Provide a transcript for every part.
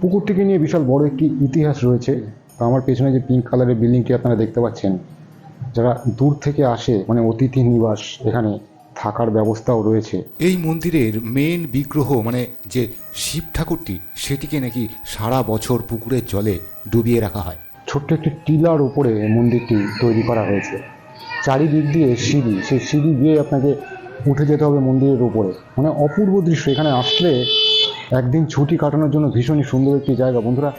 পুকুরটিকে নিয়ে বিশাল বড় একটি ইতিহাস রয়েছে। আমার পেছনে যে পিঙ্ক কালারের বিল্ডিংটি আপনারা দেখতে পাচ্ছেন যারা দূর থেকে আসে মানে অতিথি নিবাস এখানে থাকার ব্যবস্থাও রয়েছে। এই মন্দিরের মেন বিগ্রহ মানে যে শিব ঠাকুরটি সেটিকে নাকি সারা বছর পুকুরের জলে ডুবিয়ে রাখা হয়। ছোট্ট একটি টিলার উপরে মন্দিরটি তৈরি করা হয়েছে। চারিদিক দিয়ে সিঁড়ি সেই সিঁড়ি দিয়ে আপনাকে উঠে যেতে হবে মন্দিরের উপরে। মানে অপূর্ব দৃশ্য এখানে আসলে একদিন ছুটি কাটানোর জন্য ভীষণই সুন্দর একটি জায়গা। বন্ধুরা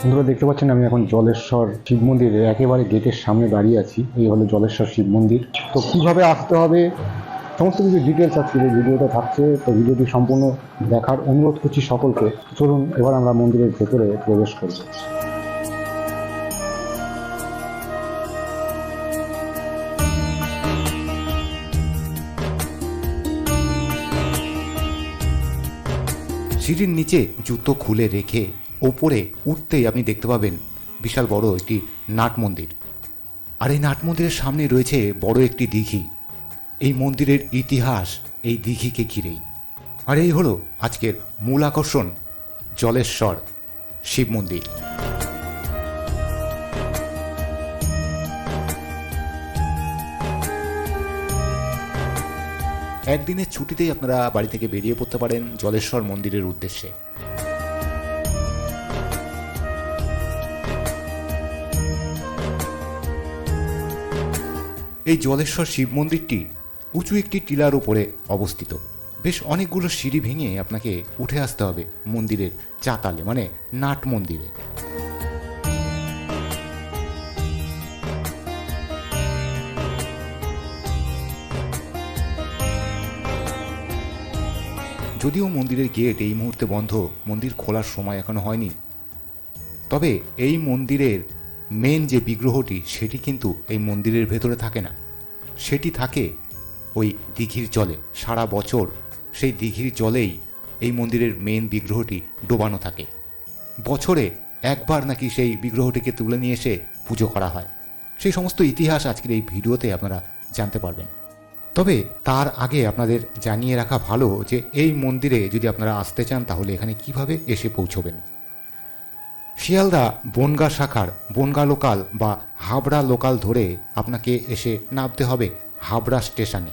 বন্ধুরা দেখতে পাচ্ছেন আমি এখন জলেশ্বর শিব মন্দিরে। একেবারে গেটের সামনে দাঁড়িয়ে আছি। এই হলো জলেশ্বর শিব মন্দির। তো কীভাবে আসতে হবে? সমস্ত কিছু ডিটেলস আজকে এই ভিডিওটা থাকছে। তো ভিডিওটি সম্পূর্ণ দেখার অনুরোধ করছি সকলকে। চলুন, এবার আমরা মন্দিরের ভেতরে প্রবেশ করব সিঁড়ির নিচে জুতো খুলে রেখে ওপরে উঠতেই আপনি দেখতে পাবেন বিশাল বড় একটি নাট মন্দির। আর এই নাট মন্দিরের সামনে রয়েছে বড় একটি দিঘি। এই মন্দিরের ইতিহাস এই দিঘিকে ঘিরেই। আর এই হলো আজকের মূল আকর্ষণ, জলেশ্বর, শিব মন্দির। একদিনের ছুটিতেই আপনারা বাড়ি থেকে বেরিয়ে পড়তে পারেন জলেশ্বর মন্দিরের উদ্দেশ্যে। এই জলেশ্বর শিব মন্দিরটি উঁচু একটি টিলার উপরে অবস্থিত। বেশ অনেকগুলো সিঁড়ি ভেঙে আপনাকে উঠে আসতে হবে মন্দিরের চাতালে মানে নাট মন্দিরে। যদিও মন্দিরের গেট এই মুহূর্তে বন্ধ, মন্দির খোলার সময় এখনও হয়নি। তবে এই মন্দিরের মেন যে বিগ্রহটি, সেটি কিন্তু এই মন্দিরের ভেতরে থাকে না। সেটি থাকে ওই দিঘির জলে, সারা বছর সেই দিঘির জলেই এই মন্দিরের মেন বিগ্রহটি ডোবানো থাকে। বছরে একবার নাকি সেই বিগ্রহটিকে তুলে নিয়ে এসে পুজো করা হয়। সেই সমস্ত ইতিহাস আজকের এই ভিডিওতে আপনারা জানতে পারবেন। তবে তার আগে আপনাদের জানিয়ে রাখা ভালো যে এই মন্দিরে যদি আপনারা আসতে চান, তাহলে এখানে কীভাবে এসে পৌঁছবেন? শিয়ালদা বনগা শাখার বনগা লোকাল বা হাবড়া লোকাল ধরে আপনাকে এসে নামতে হবে হাবড়া স্টেশনে।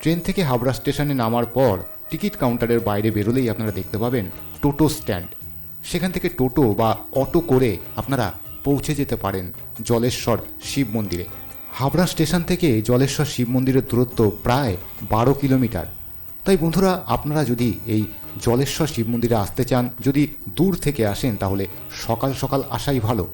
ট্রেন থেকে হাবড়া স্টেশনে নামার পর টিকিট কাউন্টারের বাইরে বেরোলেই আপনারা দেখতে পাবেন টোটো স্ট্যান্ড। সেখান থেকে টোটো বা অটো করে আপনারা পৌঁছে যেতে পারেন জলেশ্বর শিব মন্দিরে। হাবড়া স্টেশন থেকে জলেশ্বর শিব মন্দিরের দূরত্ব প্রায় বারো কিলোমিটার। তাই বন্ধুরা, আপনারা যদি এই জলেশ্বর শিব মন্দিরে আসতে চান, যদি দূর থেকে আসেন, তাহলে সকাল সকাল আসাই ভালো।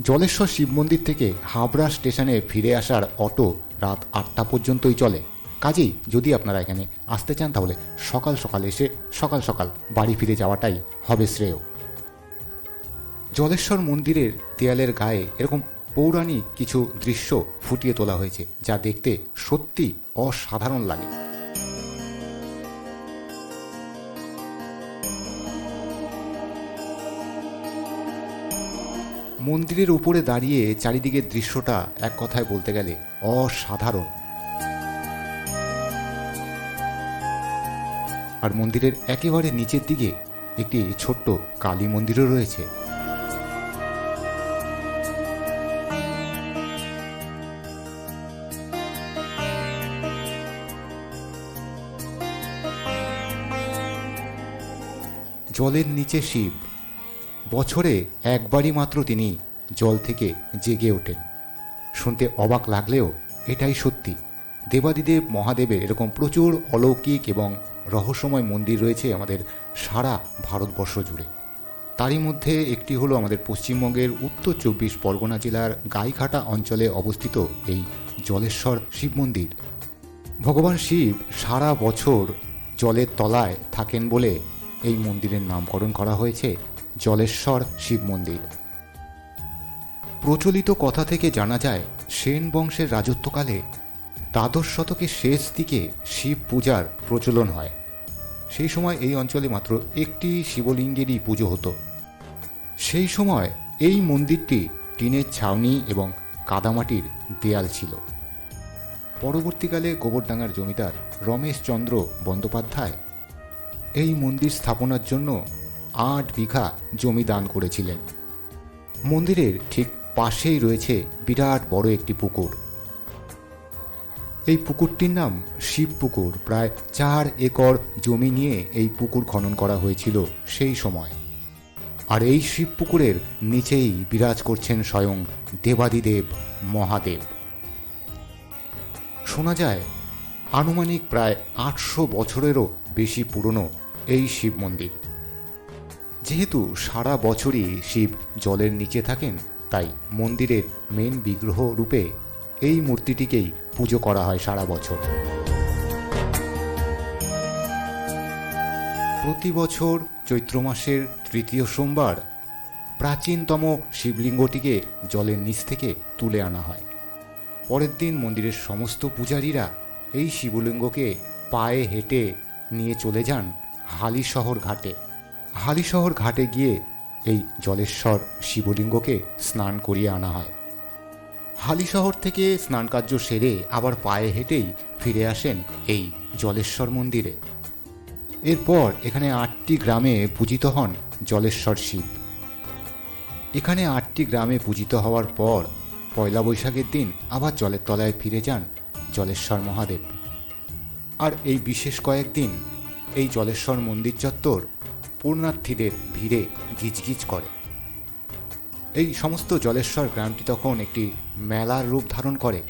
জলেশ্বর শিব মন্দির থেকে হাবড়া স্টেশনে ফিরে আসার অটো রাত আটটা পর্যন্তই চলে। কাজেই যদি আপনারা এখানে আসতে চান, তাহলে সকাল সকাল এসে সকাল সকাল বাড়ি ফিরে যাওয়াটাই হবে শ্রেয়। জলেশ্বর মন্দিরের দেয়ালের গায়ে এরকম পৌরাণিক কিছু দৃশ্য ফুটিয়ে তোলা হয়েছে, যা দেখতে সত্যি অসাধারণ লাগে। মন্দিরের উপরে দাঁড়িয়ে চারিদিকের দৃশ্যটা এক কথায় বলতে গেলে অসাধারণ। আর মন্দিরের একেবারে নিচের দিকে একটি ছোট্ট কালী মন্দিরও রয়েছে। জলের নিচে শিব। বছরে একবারই মাত্র তিনি জল থেকে জেগে ওঠেন। শুনতে অবাক লাগলেও এটাই সত্যি। দেবাদিদেব মহাদেবের এরকম প্রচুর অলৌকিক এবং রহস্যময় মন্দির রয়েছে আমাদের সারা ভারতবর্ষ জুড়ে। তারই মধ্যে একটি হলো আমাদের পশ্চিমবঙ্গের উত্তর চব্বিশ পরগনা জেলার গাইঘাটা অঞ্চলে অবস্থিত এই জলেশ্বর শিব মন্দির। ভগবান শিব সারা বছর জলের তলায় থাকেন বলে এই মন্দিরের নামকরণ করা হয়েছে জলেশ্বর শিব মন্দির। প্রচলিত কথা থেকে জানা যায়, সেন বংশের রাজত্বকালে দ্বাদশ শতকের শেষ দিকে শিব পূজার প্রচলন হয়। সেই সময় এই অঞ্চলে মাত্র একটি শিবলিঙ্গেরই পুজো হতো। সেই সময় এই মন্দিরটি টিনের ছাউনি এবং কাদামাটির দেয়াল ছিল। পরবর্তীকালে গোবরডাঙ্গার জমিদার রমেশ চন্দ্র বন্দ্যোপাধ্যায় এই মন্দির স্থাপনার জন্য আট বিঘা জমি দান করেছিলেন। মন্দিরের ঠিক পাশেই রয়েছে বিরাট বড় একটি পুকুর। এই পুকুরটির নাম শিব পুকুর। প্রায় চার একর জমি নিয়ে এই পুকুর খনন করা হয়েছিল সেই সময়। আর এই শিব পুকুরের নিচেই বিরাজ করছেন স্বয়ং দেবাদিদেব মহাদেব। শোনা যায়, আনুমানিক প্রায় আটশো বছরেরও বেশি পুরনো এই শিব মন্দির। যেহেতু সারা বছরই শিব জলের নিচে থাকেন, তাই মন্দিরের মেন বিগ্রহ রূপে এই মূর্তিটিকেই পুজো করা হয় সারা বছর। প্রতি বছর চৈত্র মাসের তৃতীয় সোমবার প্রাচীনতম শিবলিঙ্গটিকে জলের নিচ থেকে তুলে আনা হয়। পরের দিন মন্দিরের সমস্ত পূজারীরা এই শিবলিঙ্গকে পায়ে হেঁটে নিয়ে চলে যান হালিশহর ঘাটে। হালিশহর ঘাটে গিয়ে এই জলেশ্বর শিবলিঙ্গকে স্নান করিয়ে আনা হয়। হালিশহর থেকে স্নানকার্য সেরে আবার পায়ে হেঁটেই ফিরে আসেন এই জলেশ্বর মন্দিরে। এরপর এখানে আটটি গ্রামে পূজিত হন জলেশ্বর শিব। এখানে আটটি গ্রামে পূজিত হওয়ার পর পয়লা বৈশাখের দিন আবার জলের তলায় ফিরে যান জলেশ্বর মহাদেব। আর এই বিশেষ কয়েকদিন এই জলেশ্বর মন্দির চত্বর পূর্ণার্থীদের ভিড়ে গিজগিজ করে। এই সমস্ত জলেশ্বর গ্রামটি তখন একটি মেলার রূপ ধারণ করে।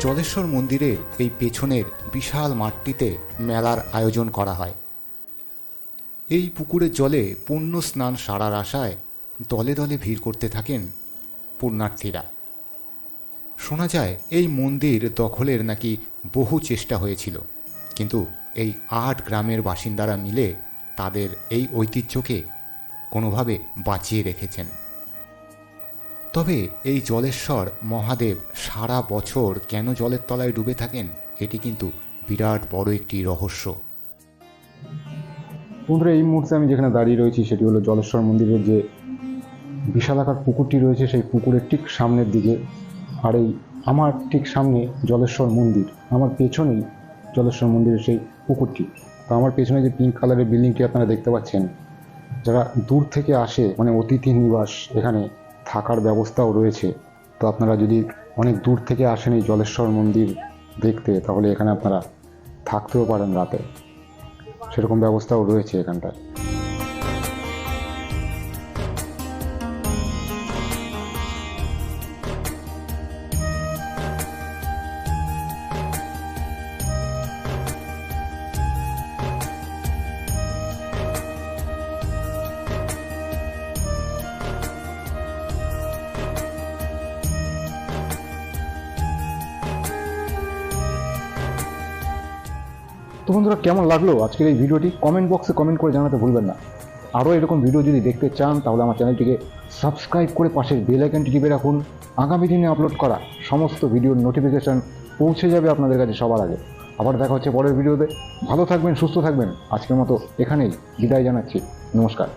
জলেশ্বর মন্দিরের এই পেছনের বিশাল মাঠটিতে মেলার আয়োজন করা হয়। এই পুকুরের জলে পূর্ণ স্নান সারার আশায় দলে দলে ভিড় করতে থাকেন পুণ্যার্থীরা শোনা যায় এই মন্দির দখলের নাকি বহু চেষ্টা হয়েছিল। কিন্তু এই আট গ্রামের বাসিন্দারা মিলে তাদের এই ঐতিহ্যকে কোনোভাবে বাঁচিয়ে রেখেছেন। তবে এই জলেশ্বর মহাদেব সারা বছর কেন জলের তলায় ডুবে থাকেন, এটি কিন্তু বিরাট বড় একটি রহস্য। বন্ধুরা, এই মুহূর্তে আমি যেখানে দাঁড়িয়ে রয়েছি সেটি হলো জলেশ্বর মন্দিরের যে বিশালাকার পুকুরটি রয়েছে, সেই পুকুরের ঠিক সামনের দিকে। আর এই আমার ঠিক সামনে জলেশ্বর মন্দির, আমার পেছনেই জলেশ্বর মন্দিরের সেই পুকুরটি। তো আমার পেছনে যে পিঙ্ক কালারের বিল্ডিংটি আপনারা দেখতে পাচ্ছেন, যারা দূর থেকে আসে মানে অতিথি নিবাস এখানে থাকার ব্যবস্থাও রয়েছে, তো আপনারা যদি অনেক দূর থেকে আসেন এই জলেশ্বর মন্দির দেখতে, তাহলে এখানে আপনারা থাকতেও পারেন রাতে। সেরকম ব্যবস্থাও রয়েছে এখানটায়। তো বন্ধুরা, কেমন লাগল আজকের এই ভিডিওটি? কমেন্ট বক্সে কমেন্ট করে জানাতে ভুলবেন না। আরও এরকম ভিডিও যদি দেখতে চান, তাহলে আমার চ্যানেলটিকে সাবস্ক্রাইব করে পাশের বেল আইকনটি টিপে রাখুন। আগামী দিনে আপলোড করা সমস্ত ভিডিওর নোটিফিকেশান পৌঁছে যাবে আপনাদের কাছে সবার আগে। আবার দেখা হচ্ছে পরের ভিডিওতে ভালো থাকবেন, সুস্থ থাকবেন। আজকের মতো এখানেই বিদায় জানাচ্ছি। নমস্কার।